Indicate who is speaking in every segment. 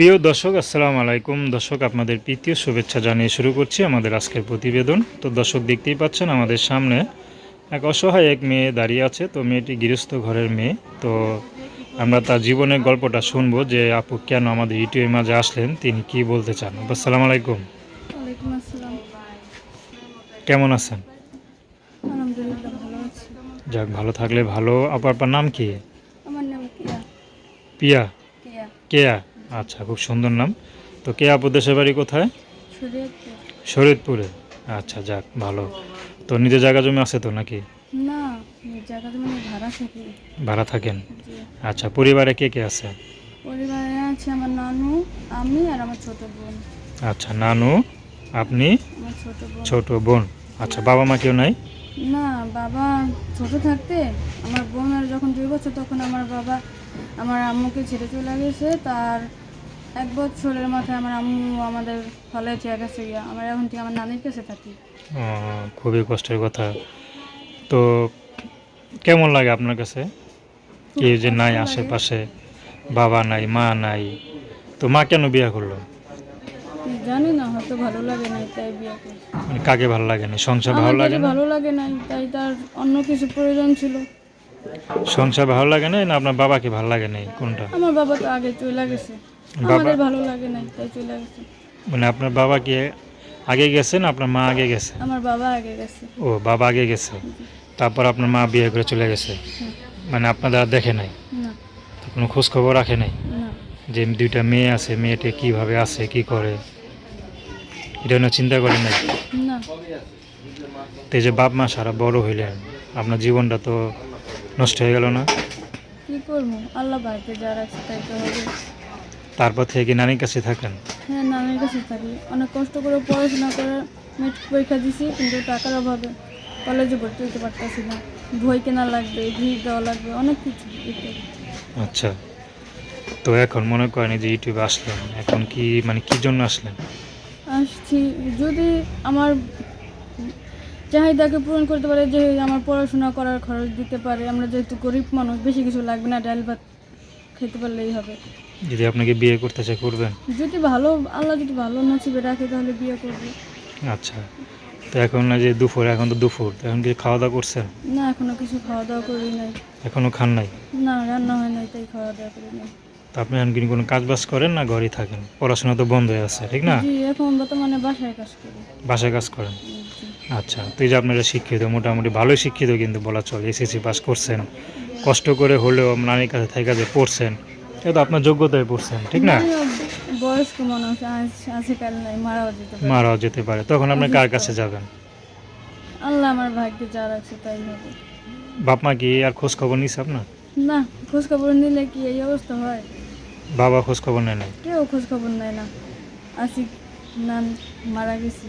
Speaker 1: প্রিয় দর্শক আসসালামু আলাইকুম। দর্শক আপনাদের প্রীতীয় শুভেচ্ছা জানিয়ে শুরু করছি আমাদের আজকের প্রতিবেদন। তো দর্শক দেখতেই পাচ্ছেন আমাদের সামনে এক অসহায় এক মেয়ে দাঁড়িয়ে আছে। তো মেয়েটি গৃহস্থ ঘরের মেয়ে। তো আমরা তার জীবনের গল্পটা শুনব যে আপু কেন আমাদের ইউটিউবের মাঝে আসলেন? তিনি কি বলতে চান? আপু, আসসালামু আলাইকুম। কেমন আছেন? যাক ভালো থাকলে ভালো। আপার আপনার নাম কি? পিয়া।
Speaker 2: কেয়া।
Speaker 1: আচ্ছা খুব সুন্দর নাম। তো কে আপু দেশের বাড়ি কোথায়?
Speaker 2: শরীয়তপুর।
Speaker 1: শরীয়তপুরে। আচ্ছা যাক ভালো। তো নিজের জায়গা জমি আছে তো নাকি?
Speaker 2: না ভাড়া থাকি।
Speaker 1: ভাড়া থাকেন? আচ্ছা পরিবারে কে কে আছে?
Speaker 2: পরিবারে আছে আমার নানু আমি আর আমার ছোট বোন।
Speaker 1: আচ্ছা নানু আপনি?
Speaker 2: ছোট বোন।
Speaker 1: আচ্ছা বাবা মা কেউ নাই?
Speaker 2: না বাবা ছোট থাকতে আমার বোনের যখন দুই বছর তখন আমার বাবা আমার আম্মুকে ছেড়ে চলে গেছে। তার এক বছরের মাথায় আমার আম্মু আমাদের ফলে চেয়ে গেছে গিয়া আমরা এখন থেকে আমার নানির কাছে থাকি।
Speaker 1: খুবই কষ্টের কথা। তো কেমন লাগে আপনার কাছে? কেউ যে নাই আশেপাশে বাবা নাই মা নাই তো মা কেন বিয়ে করল?
Speaker 2: জানি না হয়তো ভালো লাগে না তাই বিয়ে
Speaker 1: মানে কাকে ভালো লাগে না সংসার ভালো লাগে না
Speaker 2: ভালো লাগে না তাই তার অন্য কিছু প্রয়োজন ছিল।
Speaker 1: সংসার ভালো লাগে না না আপনার বাবাকে ভালো লাগে নাই? কোনটা?
Speaker 2: আমার বাবা তো আগে চলে গেছে। আমাদের ভালো লাগে নাই তাই চলে গেছে।
Speaker 1: মানে আপনার বাবা কি আগে গেছে না আপনার মা আগে গেছে?
Speaker 2: আমার বাবা আগে গেছে।
Speaker 1: ও বাবা আগে গেছে। তারপর আপনার মা বিয়ে করে চলে গেছে।
Speaker 2: হুম।
Speaker 1: মানে আপনারা দেখে নাই?
Speaker 2: না।
Speaker 1: কোনো খোঁজ খবর রাখে নাই?
Speaker 2: না।
Speaker 1: যে দুইটা মেয়ে আছে মেয়েটা কীভাবে আছে কি করে? এটা না চিন্তা করেন নাই?
Speaker 2: না।
Speaker 1: তো যে বাপ মা সারা বড় হইলেন আপনার জীবনটা তো নষ্ট হয়ে গেল না।
Speaker 2: কি করব? আল্লাহ ভাইকে যা রাখছে তাই তো হবে।
Speaker 1: তারপর থেকে কি নানির কাছে থাকেন?
Speaker 2: হ্যাঁ নানির কাছে থাকি। অনেক কষ্ট করে পড়াশোনা করে মেট্রিক পরীক্ষা দিছি কিন্তু টাকার অভাবে কলেজে ভর্তি হতে পারতেছি না। বই কেনা লাগবে ভিড় দেওয়া লাগবে অনেক কিছু
Speaker 1: আচ্ছা। তো এখন মনে করেন যে ইউটিউবে আসলেন এখন কি মানে কি জন্য আসলেন?
Speaker 2: আসছি যদি আমার চাহিদাকে পূরণ করতে পারে যে আমার পড়াশোনা করার খরচ দিতে পারে আমরা যেহেতু গরিব মানুষ বেশি কিছু লাগবে না ডাল ভাত খেতে পারলেই হবে।
Speaker 1: যদি আপনাকে বিয়ে করতে চাই করবেন?
Speaker 2: যদি ভালো আল্লাহ যদি ভালো নসিবে রাখে তাহলে বিয়ে করবে।
Speaker 1: আচ্ছা তো এখন না যে দুপুর এখন তো দুপুর তো এখন কি খাওয়া দাওয়া করছেন?
Speaker 2: না এখনও কিছু খাওয়া দাওয়া করি নাই।
Speaker 1: এখনও খান নাই?
Speaker 2: না রান্না হয় নাই তাই খাওয়া দাওয়া করি নাই।
Speaker 1: আপনি এখন কি কোনো কাজ বাজ করেন না ঘরেই থাকেন? পড়াশোনা তো বন্ধ হয়ে আছে ঠিক না?
Speaker 2: জি এখন বর্তমানে বাসায় কাজ করি।
Speaker 1: বাসায় কাজ করেন? আচ্ছা তো এই যে আপনারা শিক্ষিত মোটামুটি ভালোই শিক্ষিত কিন্তু বলা চলে এসএসসি পাস করছেন। কষ্ট করে হলেও নানির কাছে থেকে যে পড়ছেন এটা তো আপনার যোগ্যতায় পড়ছেন ঠিক না?
Speaker 2: বয়স্ক মানুষ যেতে পারে।
Speaker 1: মারাও যেতে পারে তখন আপনি কার কাছে যাবেন?
Speaker 2: আল্লাহ আমার ভাগ্যে যা রাখছে তাই হবে।
Speaker 1: বাপ মা কি আর খোঁজ খবর নিছে আপনার?
Speaker 2: না খোঁজ খবর নিলে কি এই অবস্থা হয়?
Speaker 1: বাবা খোঁজ খবর নেয় নাই?
Speaker 2: কেউ খোঁজ খবর নেয় না। আসি নান মারা গেছি।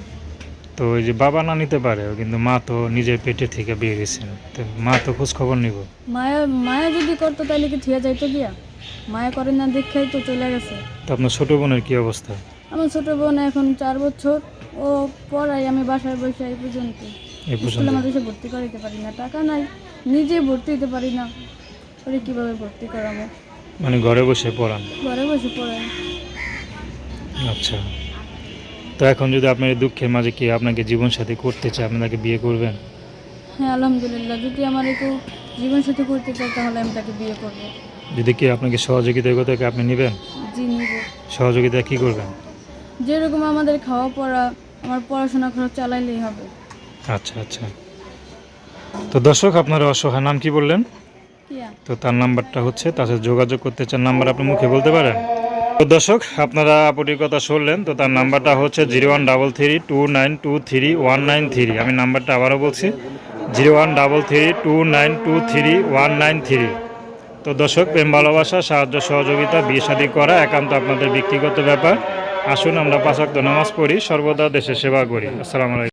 Speaker 1: তো ওই যে বাবা না নিতে পারে কিন্তু মা তো নিজের পেটে থেকে বের হয়েছেন। তো মা তো খোঁজ খবর নিব।
Speaker 2: মায়া মায়া যদি করতো তাহলে কি থিয়া যাইতো গিয়া? মায়া করে না দেখাই তো চলে গেছে।
Speaker 1: তো আপনার ছোটো বোনের কি অবস্থা?
Speaker 2: আমার ছোট বোন এখন চার বছর। ও পড়াই আমি বাসায় বসে এই পর্যন্ত।
Speaker 1: এই
Speaker 2: স্কুলে
Speaker 1: পর্যন্ত
Speaker 2: মাদ্রাসে ভর্তি করাইতে পারি না। টাকা নাই নিজে ভর্তি হতে পারি না। পরে কীভাবে ভর্তি করাবো?
Speaker 1: মানে ঘরে বসে পড়ান?
Speaker 2: ঘরে বসে পড়ান
Speaker 1: আচ্ছা। তো এখন যদি আপনার দুঃখের মাঝে কি আপনাকে জীবন সাথী করতে চায় আপনাকে বিয়ে করবেন?
Speaker 2: হ্যাঁ আলহামদুলিল্লাহ। যদি আমার একটু জীবন সাথী করতে চাই তাহলে আমি তাকে বিয়ে করব।
Speaker 1: যদি কি আপনাকে সহযোগিতা করতে আপনি নেবেন?
Speaker 2: জি নিব।
Speaker 1: সহযোগিতা কি করবেন?
Speaker 2: যেরকম আমাদের খাওয়া পড়া আমার পড়াশোনা খরচ চালাইলেই হবে।
Speaker 1: আচ্ছা আচ্ছা। তো দর্শক আপনার অসহায় নাম কি বললেন? তো তার নাম্বারটা হচ্ছে, তার সাথে যোগাযোগ করতে চান, নাম্বার আপনি মুখে বলতে পারেন? তো দর্শক, আপনারা আপুটির কথা শুনলেন, তো তার নাম্বারটা হচ্ছে zero one double three two nine two three one nine three. আমি নাম্বারটা আবারও বলছি, zero one double three two nine two three one nine three. তো দর্শক, প্রেম, ভালোবাসা, সাহায্য, সহযোগিতা, বিয়ে শাদী করা একান্ত আপনাদের ব্যক্তিগত ব্যাপার। আসুন, আমরা পাঁচাক্ত নামাজ পড়ি, সর্বদা দেশের সেবা করি। আসসালামু আলাইকুম।